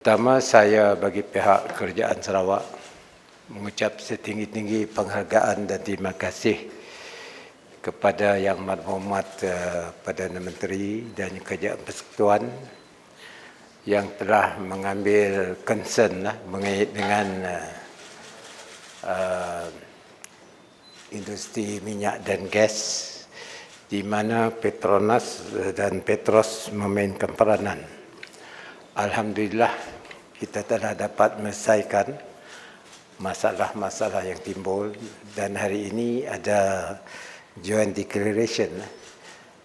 Pertama, saya bagi pihak Kerajaan Sarawak mengucap setinggi-tinggi penghargaan dan terima kasih kepada Yang Berhormat uh, Perdana Menteri dan Kerajaan Persekutuan yang telah mengambil concern lah, mengait dengan uh, uh, industri minyak dan gas di mana Petronas dan Petros memainkan peranan. Alhamdulillah kita telah dapat menyelesaikan masalah-masalah yang timbul. Dan hari ini ada joint declaration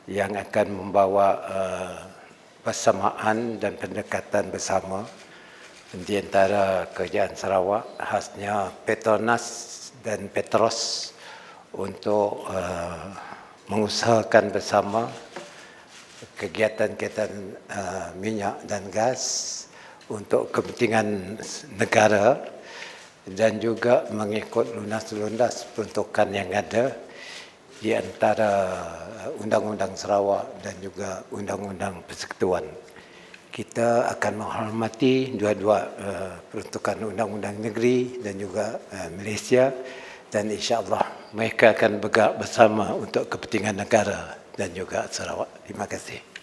yang akan membawa uh, persamaan dan pendekatan bersama di antara kerajaan Sarawak khasnya Petronas dan Petros untuk uh, mengusahakan bersama kegiatan-kegiatan uh, minyak dan gas untuk kepentingan negara dan juga mengikut lunas-lunas peruntukan yang ada di antara Undang-Undang Sarawak dan juga Undang-Undang Persekutuan. Kita akan menghormati dua-dua uh, peruntukan Undang-Undang Negeri dan juga uh, Malaysia dan insya-Allah mereka akan bergerak bersama untuk kepentingan negara dan juga Sarawak. Terima kasih.